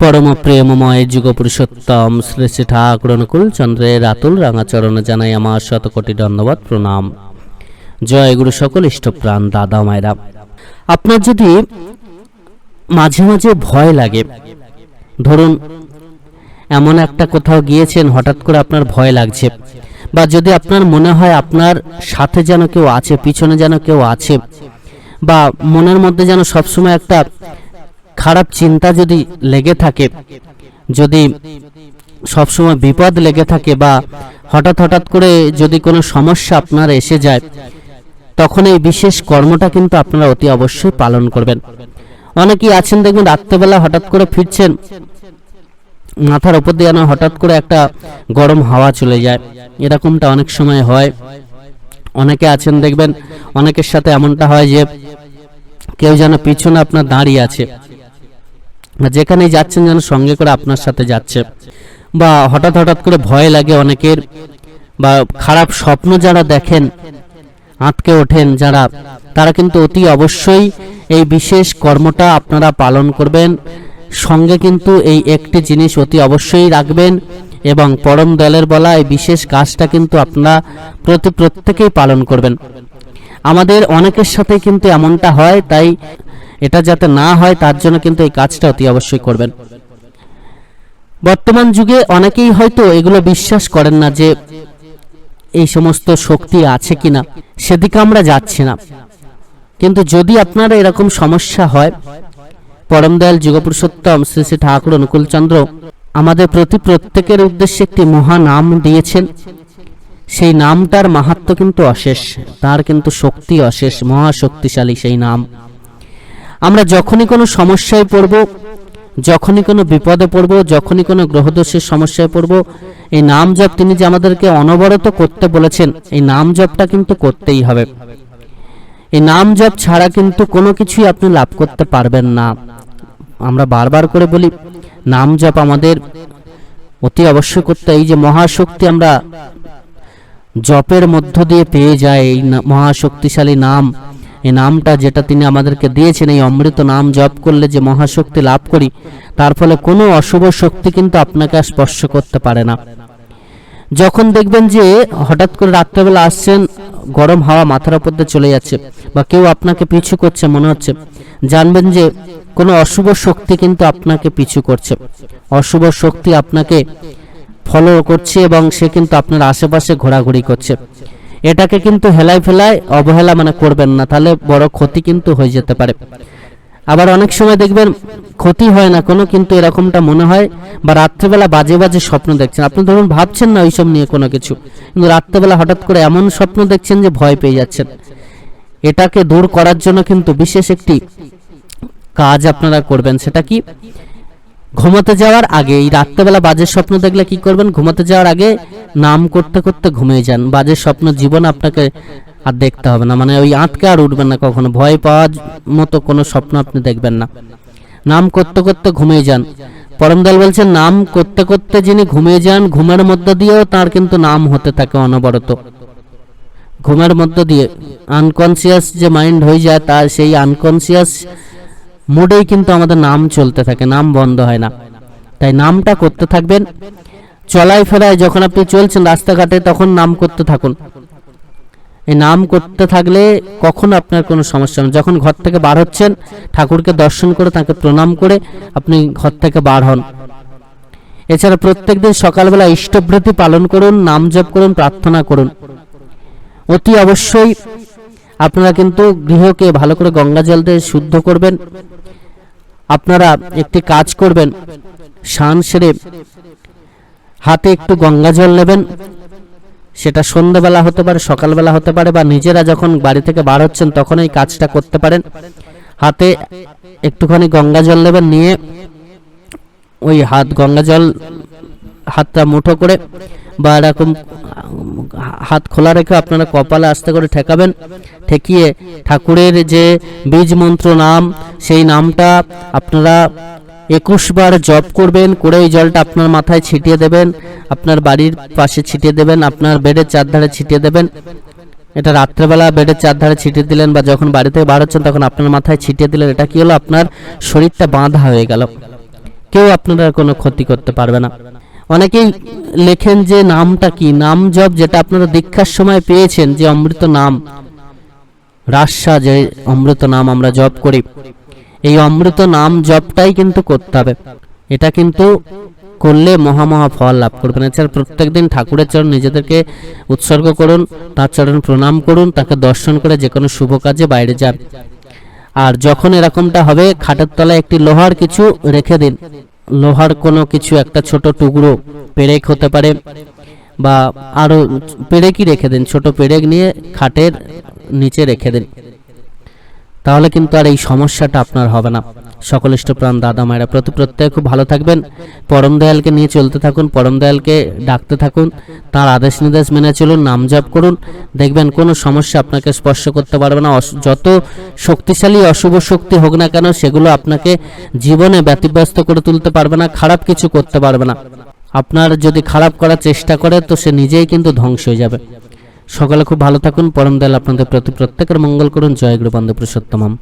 পরম প্রেমময় যুগ পুরুষোত্তম শ্রী শ্রী ঠাকুর অনুকূল চন্দ্রের আতুল রাঙাচরণে জানাই আমার শতকোটি ধন্যবাদ, প্রণাম। জয় গুরু সকল ইষ্টপ্রাণ দাদা মায়েরা। আপনার যদি মাঝে মাঝে ভয় লাগে, ধরুন এমন একটা কোথাও গিয়েছেন, হঠাৎ করে আপনার ভয় লাগছে, বা যদি আপনার মনে হয় আপনার সাথে যেন কেউ আছে, পিছনে যেন কেউ আছে, বা মনের মধ্যে যেন সবসময় একটা খারাপ চিন্তা যদি লেগে থাকে, যদি সবসময় বিপদ লেগে থাকে বা হঠাৎ হঠাৎ করে যদি কোনো সমস্যা আপনার এসে যায়, তখন এই বিশেষ কর্মটা কিন্তু আপনারা অতি অবশ্যই পালন করবেন। অনেকেই আছেন, দেখবেন রাত্রেবেলা হঠাৎ করে ফিরছেন, মাথার উপর দিয়ে যেন হঠাৎ করে একটা গরম হাওয়া চলে যায়। এরকমটা অনেক সময় হয়। অনেকে আছেন, দেখবেন অনেকের সাথে এমনটা হয় যে কেউ যেন পিছনে আপনার দাঁড়িয়ে আছে। যেখানেই যাচ্ছেন যেন সঙ্গে করে আপনার সাথে যাচ্ছে। বা হঠাৎ হঠাৎ করে ভয় লাগে অনেকের, বা খারাপ স্বপ্ন যারা দেখেন আটকে ওঠেন যারা, তারা কিন্তু অতি অবশ্যই এই বিশেষ কর্মটা আপনারা পালন করবেন। সঙ্গে কিন্তু এই একটি জিনিস অতি অবশ্যই রাখবেন এবং পরম দলের বলা এই বিশেষ কাজটা কিন্তু আপনারা প্রতি প্রত্যেকেই পালন করবেন। আমাদের অনেকের সাথে কিন্তু এমনটা হয়, তাই এটা যাতে না হয়, তার জন্য কিন্তু এই কাজটা অতি অবশ্যই করবেন। বর্তমান যুগে অনেকেই হয়তো এগুলো বিশ্বাস করেন না যে এই সমস্ত শক্তি আছে কিনা, সেদিকে আমরা যাচ্ছি না। কিন্তু যদি আপনার এরকম সমস্যা হয় পরম দয়াল যুগপুরুষোত্তম শ্রী শ্রী ঠাকুর অনুকূলচন্দ্র আমাদের প্রতি প্রত্যেকের উদ্দেশ্যে একটি মহা নাম দিয়েছেন। সেই নামটার মাহাত্ম কিন্তু অশেষ, তার কিন্তু শক্তি অশেষ, মহা শক্তিশালী সেই নাম। আমরা যখনই কোনো সমস্যায় পড়ব, যখনই কোনো বিপদে পড়ব, যখনই কোনো গ্রহদোষের সমস্যায় পড়ব, এই নাম জপ তিনি যে আমাদেরকে অনবরত করতে বলেছেন, এই নাম জপটা কিন্তু করতেই হবে। এই নাম জপ ছাড়া কিন্তু কোনো কিছুই আপনি লাভ করতে পারবেন না। আমরা বারবার করে বলি নাম জপ আমাদের অতি অবশ্যই করতে এই যে মহাশক্তি আমরা জপের মধ্য দিয়ে পেয়ে যায় এই মহাশক্তিশালী নাম এই নামটা যেটা তিনি আমাদেরকে দিয়েছেন, এই অমৃত নাম জপ করলে যে মহাশক্তি লাভ করি, তার ফলে কোনো অশুভ শক্তি কিন্তু আপনাকে স্পর্শ করতে পারে না। যখন দেখবেন যে হঠাৎ করে রাত্রেবেলা আসছেন, গরম হাওয়া মাথার উপর দিয়ে চলে যাচ্ছে বা কেউ আপনাকে পিছু করছে মনে হচ্ছে, জানবেন যে কোনো অশুভ শক্তি কিন্তু আপনাকে পিছু করছে। অশুভ শক্তি আপনাকে ফলো করছে এবং সে কিন্তু আপনার আশেপাশে ঘোরাঘুরি করছে। এটাকে কিন্তু হেলায় ফেলায় অবহেলা মানে করবেন না, তাহলে বড় ক্ষতি কিন্তু হয়ে যেতে পারে। আবার অনেক সময় দেখবেন ক্ষতি হয় না কোনো, কিন্তু এরকমটা মনে হয় বা রাত্রেবেলা বাজে বাজে স্বপ্ন দেখছেন। আপনি ধরুন ভাবছেন না ওইসব নিয়ে কোনো কিছু, কিন্তু রাত্রেবেলা হঠাৎ করে এমন স্বপ্ন দেখছেন যে ভয় পেয়ে যাচ্ছেন। এটাকে দূর করার জন্য কিন্তু বিশেষ একটি কাজ আপনারা করবেন, সেটা কি? ঘুমাতে যাওয়ার আগে, এই রাত্রেবেলা বাজের স্বপ্ন দেখলে কি করবেন? ঘুমাতে যাওয়ার আগে নাম করতে করতে ঘুমিয়ে যান। বাজের স্বপ্ন জীবন আপনাকে আর দেখতে হবে না। মানে ওই আটকে আর উঠবেন না কখনো। ভয় পাওয়ার মতো কোনো স্বপ্ন আপনি দেখবেন না। নাম করতে করতে ঘুমিয়ে যান। পরমদল বলছেন, নাম করতে করতে যিনি ঘুমিয়ে যান, ঘুমের মধ্য দিয়েও তার কিন্তু নাম হতে থাকে অনবরত। ঘুমের মধ্য দিয়ে আনকনসিয়াস যে মাইন্ড হয়ে যায়, তার সেই আনকনসিয়াস মুডেই কিন্তু আমাদের নাম চলতে থাকে, নাম বন্ধ হয় না। তাই নামটা করতে থাকবেন। চলাই ফেরায় যখন আপনি চলছেন রাস্তাঘাটে, তখন নাম করতে থাকুন। এই নাম করতে থাকলে কখনো আপনার কোনো সমস্যা নেই যখন ঘর থেকে বার হচ্ছেন, ঠাকুরকে দর্শন করে, তাকে প্রণাম করে আপনি ঘর থেকে বার হন। এছাড়া প্রত্যেকদিন সকালবেলা ইষ্টভৃতি পালন করুন, নাম জপ করুন, প্রার্থনা করুন। অতি অবশ্যই আপনারা কিন্তু গৃহকে ভালো করে গঙ্গা জল দিয়ে শুদ্ধ করবেন। আপনারা একটি কাজ করবেন। শান সেরে হাতে একটু গঙ্গা জল নেবেন। সেটা সন্ধ্যাবেলা হতে পারে, সকালবেলা হতে পারে বা নিজেরা যখন বাড়ি থেকে বার হচ্ছেন তখন এই কাজটা করতে পারেন। হাতে একটুখানি গঙ্গা জল নেবেন, নিয়ে ওই হাত গঙ্গা জল, হাতটা মুঠো করে বা এরকম হাত খোলা রেখে আপনারা কপালে আস্তে করে ঠেকাবেন, ঠেকিয়ে ঠাকুরের যে বীজ মন্ত্র নাম, সেই নামটা আপনারা একুশ বার জপ করবেন, করে ওই জলটা আপনার মাথায় ছিটিয়ে দেবেন, আপনার বাড়ির পাশে ছিটিয়ে দেবেন, আপনার বেডের চারধারে ছিটিয়ে দেবেন। এটা রাত্রেবেলা বেডের চারধারে ছিটিয়ে দিলেন বা যখন বাড়ি থেকে বার হচ্ছেন তখন আপনার মাথায় ছিটিয়ে দিলেন, এটা কি হলো? আপনার শরীরটা বাঁধা হয়ে গেল। কেউ আপনারা কোনো ক্ষতি করতে পারবে না। অনেকেই লেখেন যে নামটা কি? নাম জপ যেটা আপনারা দীক্ষার সময় পেয়েছেন যে অমৃত নাম। রাস্যা যে অমৃত নাম আমরা জপ করি। এই অমৃত নাম জপটাই কিন্তু করতে হবে। এটা কিন্তু করলে মহা মহা ফল লাভ করবেন। এছাড়া প্রত্যেকদিন ঠাকুরের চরণ নিজেদেরকে উৎসর্গ করুন, তার চরণ প্রণাম করুন, তাকে দর্শন করে যে কোনো শুভ কাজে বাইরে যান। আর যখন এরকমটা হবে, খাটের তলায় একটি লোহার কিছু রেখে দিন। লোহার কোনো কিছু, একটা ছোট টুকরো পেরেক হতে পারে বা আরও পেরেকই রেখে দিন, ছোট পেরেক নিয়ে খাটের নিচে রেখে দিন। তাহলে কিন্তু আর এই সমস্যাটা আপনার হবে না। সকল ইষ্টপ্রাণ দাদা মায়েরা প্রতি প্রত্যেকে খুব ভালো থাকবেন। পরম দয়ালকে নিয়ে চলতে থাকুন, পরম দয়ালকে ডাকতে থাকুন, তার আদেশ নির্দেশ মেনে চলুন, নাম জপ করুন। দেখবেন কোনো সমস্যা আপনাকে স্পর্শ করতে পারবে না। যত শক্তিশালী অশুভ শক্তি হোক না কেন, সেগুলো আপনাকে জীবনে ব্যতিব্যস্ত করে তুলতে পারবে না, খারাপ কিছু করতে পারবে না। আপনার যদি খারাপ করার চেষ্টা করে, তো সে নিজেই কিন্তু ধ্বংস হয়ে যাবে। সকালে খুব ভালো থাকুন, পরম দয়াল আপনাদের প্রতি প্রত্যেকের মঙ্গল করুন। জয় গুরু বন্দে পুরুষোত্তমম।